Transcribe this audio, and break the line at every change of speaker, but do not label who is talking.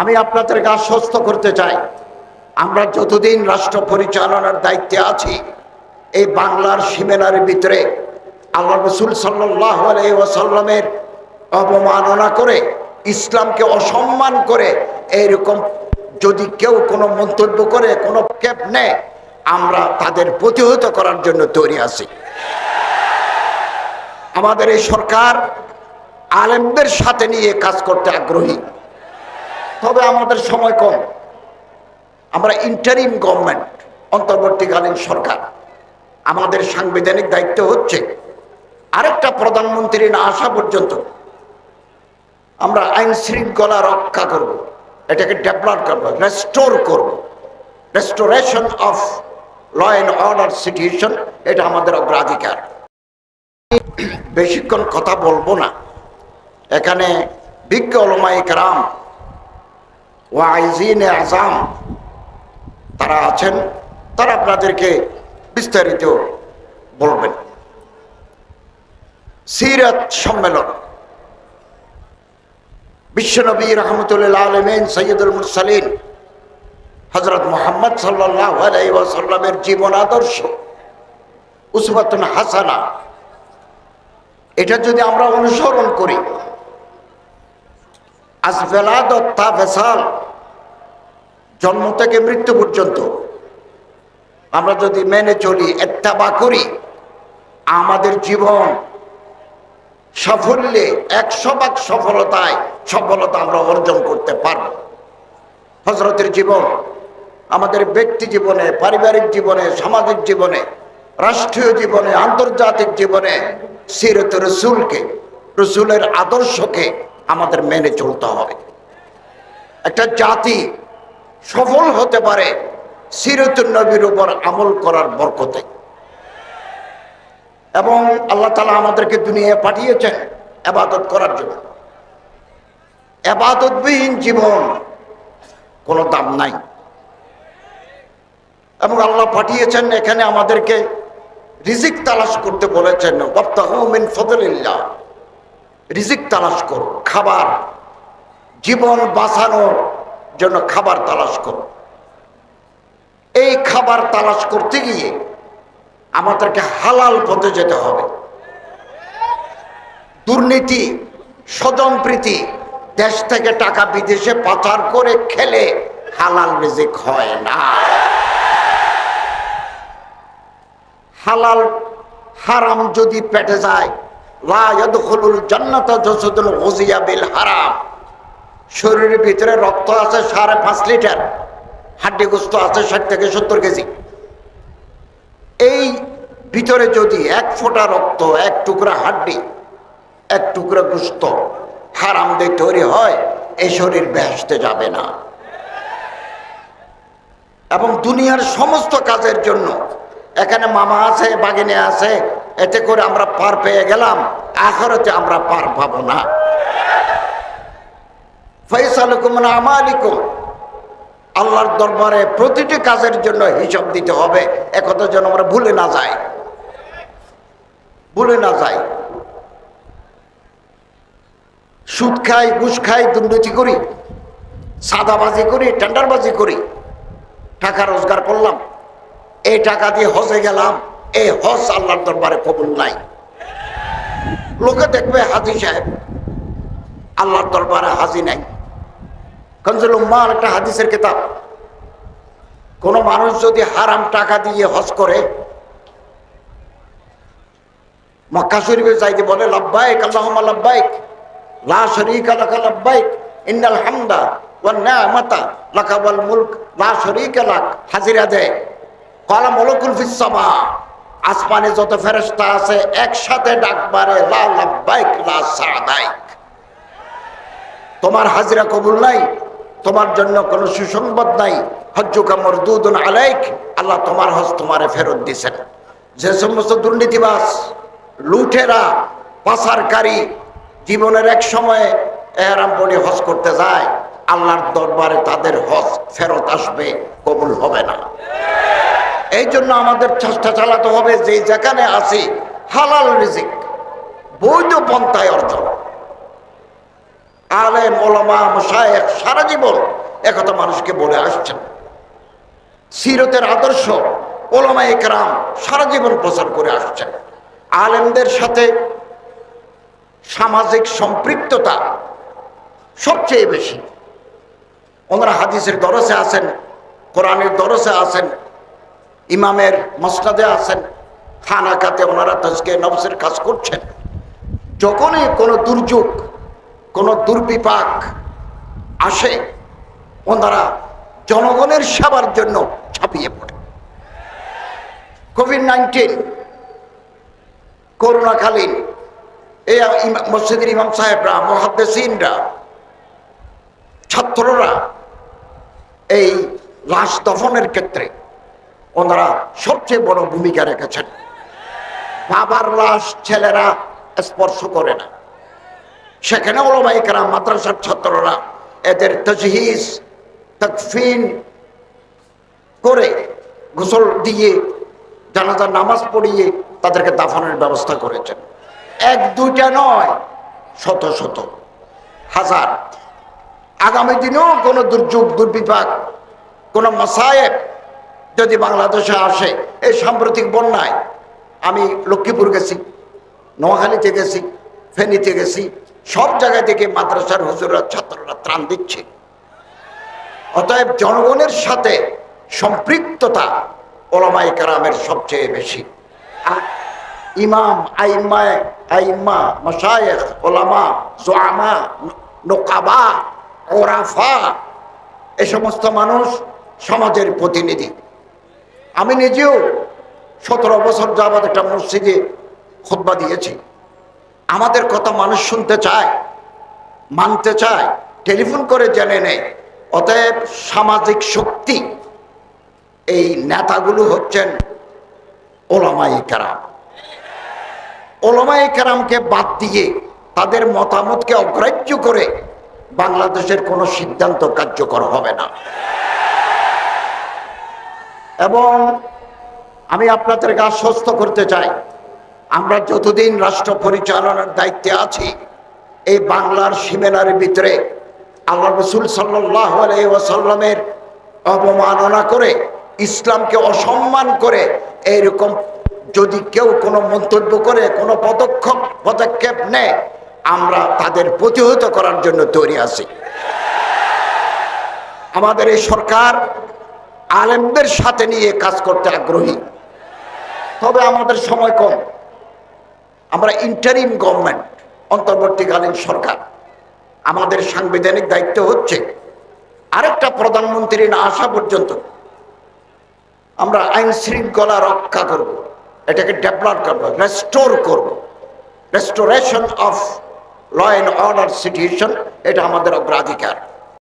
আমি আপনাদেরকে আশ্বস্ত করতে চাই। আমরা যতদিন রাষ্ট্র পরিচালনার দায়িত্বে আছি, এই বাংলার সীমানার ভিতরে আল্লাহ রসুল সাল্লাহ অবমাননা করে, ইসলামকে অসম্মান করে, এইরকম যদি কেউ কোনো মন্তব্য করে, কোনো ক্যাপ নেয়, আমরা তাদের প্রতিহত করার জন্য তৈরি আছি। আমাদের এই সরকার আলেমদের সাথে নিয়ে কাজ করতে আগ্রহী। তবে আমাদের সময় কম। আমরা ইন্টারিম গভর্নমেন্ট অন্তর্বর্তীকালীন সরকার। আমাদের সাংবিধানিক দায়িত্ব হচ্ছে আরেকটা প্রধানমন্ত্রী না আসা পর্যন্ত আমরা আইন শৃঙ্খলা রক্ষা করব। এটাকে ডেভেলপ করব রেস্টোর করব। Restoration of law and order situation এটা আমাদের অগ্রাধিকার। বেশিক্ষণ কথা বলব না। এখানে বিজ্ঞ অলমাই কারাম ওয়াইজিন আজাম তারা আছেন, তারা আপনাদেরকে বিস্তারিত বলবেন। সিরাত সম্মেলন। বিশ্বনবী রহমতুল্লাহ আলমেন সৈয়দুল মুরসালিন হজরত মোহাম্মদ সাল্লাহ আলাইসাল্লামের জীবন আদর্শ উসবাতুন হাসানা। এটা যদি আমরা অনুসরণ করি ভেসাল। জন্ম থেকে মৃত্যু পর্যন্ত। আমরা যদি মেনে চলি, এত্তাবা করি, আমাদের জীবন সাফল্যে একশো ভাগ সফলতায় সফলতা আমরা অর্জন করতে পারব। হজরতের জীবন, আমাদের ব্যক্তি জীবনে, পারিবারিক জীবনে, সামাজিক জীবনে, রাষ্ট্রীয় জীবনে, আন্তর্জাতিক জীবনে, সিরত রসুলকে, রসুলের আদর্শকে আমাদের মেনে চলতে হবে। একটা জাতি সফল হতে পারে সিরতুল নবীর উপর আমল করার বরকতে। এবং আল্লাহ তালা আমাদেরকে দুনিয়ায় পাঠিয়েছেন আবাদত করার জন্য। আবাদতবিহীন জীবন কোনো দাম নাই। এবং আল্লাহ পাঠিয়েছেন, এখানে আমাদেরকে রিজিক তালাশ করতে বলেছেন মিন ফদলিল্লাহ। রিজিক তালাশ করো, খাবার, জীবন বাঁচানোর জন্য খাবার তালাশ করো। এই খাবার তালাশ করতে গিয়ে আমাদেরকে হালাল পথে যেতে হবে। দুর্নীতি, স্বজনপ্রীতি, দেশ থেকে টাকা বিদেশে পাচার করে খেলে হালাল রিজিক হয় না। হালাল হারাম যদি পেটে যায় হারাম। শরীরের ভিতরে রক্ত আছে সাড়ে পাঁচ লিটার, হাড্ডি গোস্ত আছে ষাট থেকে সত্তর কেজি। এই ভিতরে যদি এক ফোঁটা রক্ত, এক টুকরা হাড্ডি, এক টুকরা গুস্ত হারাম দিয়ে তৈরি হয় এই শরীর বেহেসতে যাবে না। এবং দুনিয়ার সমস্ত কাজের জন্য, এখানে মামা আছে, বাগিনে আছে এতে করে আমরা পার পেয়ে গেলাম। আখরতে আমরা পার পাবো না। ফৈসালুকুম আমালিকুম। আল্লাহর দরবারে প্রতিটি কাজের জন্য হিসাব দিতে হবে। একথা যেন আমরা ভুলে না যাই। ভুলে না যাই। সুদ খাই, ঘুষ খাই, দুর্নীতি করি, সাদাবাজি করি, টেন্ডারবাজি করি, টাকা রোজগার করলাম, এই টাকা দিয়ে হজে গেলাম। এই হজ আল্লাহর দরবারে কবুল নাই। লোকে দেখবে হাজি সাহেব, আল্লাহর দরবারে হাজি নাই। কনজুল উম্মার একটা হাদিসের কিতাব। কোন মানুষ যদি হারাম টাকা দিয়ে হজ করে, মক্কা শরীফে যাইতে বলে লাভবাইক আল্লাহুম্মা লাভবাইক লা শরীকা লাকা লাভবাইক ইন্নাল হামদা লাকা ওয়াল মুলক, লা শরীকা লাক হাজিরা দেয়। কলা মলকুল ফিসামা আসমানে যত ফেরেশতা আছে, একসাথে লাভবাইক লা তোমার হাজিরা কবুল নাই, তোমার জন্য কোনো সুসংবাদ নাই। হজ্জুকা মরদুদুন আলাইক, আল্লাহ তোমার হজ তোমারে ফেরত দিছেন। যে সমস্ত দুর্নীতিবাস লুঠেরা পাচারকারী জীবনের এক সময়ে এহরাম হজ করতে যায়, আল্লাহর দরবারে তাদের হজ ফেরত আসবে, কবুল হবে না। এই জন্য আমাদের চেষ্টা চালাতে হবে যে যেখানে আছি, হালাল রিজিক, বৈধ পন্থায় অর্জন। আলেম ওলামা মশায়েক সারা জীবন একথা মানুষকে বলে আসছেন। সিরতের আদর্শ ওলামা একরাম সারা জীবন প্রচার করে আসছেন। আলেমদের সাথে সামাজিক সম্পৃক্ততা সবচেয়ে বেশি। ওনারা হাদিসের দরসে আছেন, কোরআনের দরসে আছেন ইমামের মসনাদে আছেন। খানাকাতে ওনারা তজকে নবসের কাজ করছেন। যখনই কোনো দুর্যোগ, কোনো দুর্বিপাক আসে, ওনারা জনগণের সেবার জন্য ছাপিয়ে পড়ে। কোভিড নাইন্টিন, করোনাকালীন এই মসজিদের ইমাম সাহেবরা, মহাদ্দেসিনরা, ছাত্ররা এই লাশ দফনের ক্ষেত্রে ওনারা সবচেয়ে বড় ভূমিকা রেখেছেন। বাবার লাশ ছেলেরা স্পর্শ করে না। সেখানে ওলমাইকারা মাদ্রাসার ছাত্ররা এদের তজহিজ, তকফিন করে গোসল দিয়ে জানাজার নামাজ পড়িয়ে তাদেরকে দাফনের ব্যবস্থা করেছেন। এক, দুইটা নয়, শত শত, হাজার। আগামী দিনেও কোনো দুর্যোগ, দুর্বিপাক, কোনো মাসায়েব যদি বাংলাদেশে আসে এই সাম্প্রতিক বন্যায়, আমি লক্ষ্মীপুর গেছি নোয়াখালীতে গেছি, ফেনীতে গেছি, সব জায়গা থেকে মাদ্রাসার হুজুররা, ছাত্ররা ত্রাণ দিচ্ছে। অতএব জনগণের সাথে সম্পৃক্ততা ওলামাই কারামের সবচেয়ে বেশি। ইমাম আইমায় আইমা, মশায়েখ, ওলামা, জোয়ামা, নোকাবা, ওরাফা, এ সমস্ত মানুষ সমাজের প্রতিনিধি। আমি নিজেও সতেরো বছর যাবৎ একটা মসজিদে খোদবা দিয়েছি। আমাদের কথা মানুষ শুনতে চায়, মানতে চায়, টেলিফোন করে জেনে নেয়। অতএব সামাজিক শক্তি, এই নেতাগুলো হচ্ছেন ওলামাই কারাম। ওলামাই কারামকে বাদ দিয়ে তাদের মতামতকে অগ্রাহ্য করে বাংলাদেশের কোনো সিদ্ধান্ত কার্যকর হবে না। এবং আমি আপনাদেরকে আশ্বস্ত করতে চাই। আমরা যতদিন রাষ্ট্র পরিচালনার দায়িত্বে আছি, এই বাংলার সীমানার ভিতরে আল্লাহ রসুল সাল্লাহ ওয়াসাল্লামের অবমাননা করে, ইসলামকে অসম্মান করে, এইরকম যদি কেউ কোনো মন্তব্য করে, কোনো পদক্ষেপ পদক্ষেপ নেয়, আমরা তাদের প্রতিহত করার জন্য তৈরি আছি। আমাদের এই সরকার আলেমদের সাথে নিয়ে কাজ করতে আগ্রহী। তবে আমাদের সময় কম। আমরা ইন্টারিম গভর্নমেন্ট অন্তর্বর্তীকালীন সরকার। আমাদের সাংবিধানিক দায়িত্ব হচ্ছে আরেকটা প্রধানমন্ত্রী না আসা পর্যন্ত আমরা আইন শৃঙ্খলা রক্ষা করব। এটাকে ডেভেলপ করব রেস্টোর করব। Restoration of law and order situation এটা আমাদের অগ্রাধিকার।